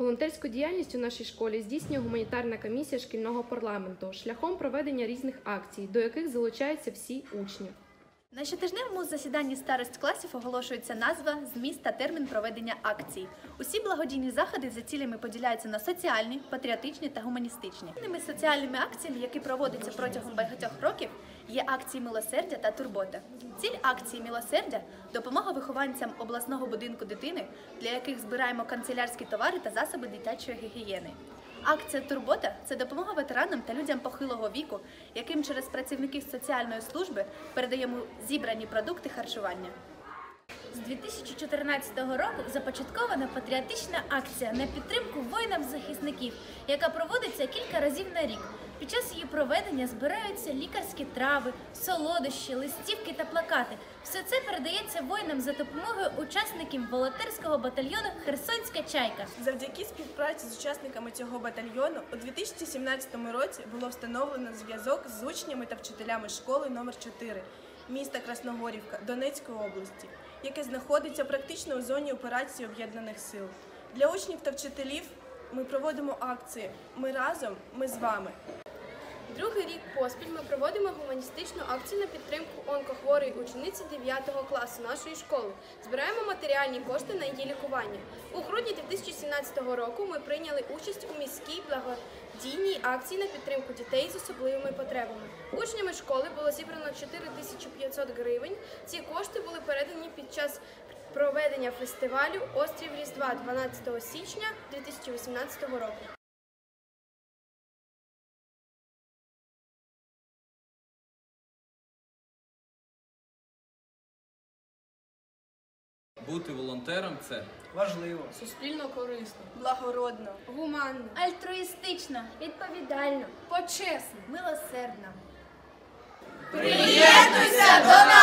Волонтерську діяльність у нашій школі здійснює гуманітарна комісія шкільного парламенту шляхом проведення різних акцій, до яких залучаються всі учні. На щотижневому засіданні старост класів оголошується назва, зміст та термін проведення акцій. Усі благодійні заходи за цілями поділяються на соціальні, патріотичні та гуманістичні. Головними соціальними акціями, які проводяться протягом багатьох років, є акції милосердя та турбота. Ціль акції милосердя допомога вихованцям обласного будинку дитини, для яких збираємо канцелярські товари та засоби дитячої гігієни. Акція Турбота це допомога ветеранам та людям похилого віку, яким через працівників соціальної служби передаємо зібрані продукти харчування. З 2014 року започаткована патріотична акція на підтримку воїнам-захисників, яка проводиться кілька разів на рік. Під час її проведення збираються лікарські трави, солодощі, листівки та плакати. Все це передається воїнам за допомогою учасників волонтерського батальйону Херсонська чайка. Завдяки співпраці з учасниками цього батальйону у 2017 році було встановлено зв'язок з учнями та вчителями школи номер 4 міста Красногорівка Донецької області, яке знаходиться практично у зоні операції об'єднаних сил. Для учнів та вчителів ми проводимо акції Ми разом, ми з вами. Другий рік поспіль ми проводимо гуманістичну акцію на підтримку онкохворої учениці 9 класу нашої школи. Збираємо матеріальні кошти на її лікування. У грудні 2017 року ми прийняли участь у міській благодійній акції на підтримку дітей з особливими потребами. Учнями школи було зібрано 4500 гривень. Ці кошти були передані під час проведення фестивалю Острів Різдва 12 січня 2018 року. Бути волонтером це Важливо. Суспільно корисно, Благородно. гуманно, Альтруїстично, відповідально, почесно. милосердно. Приєднуйся до нас!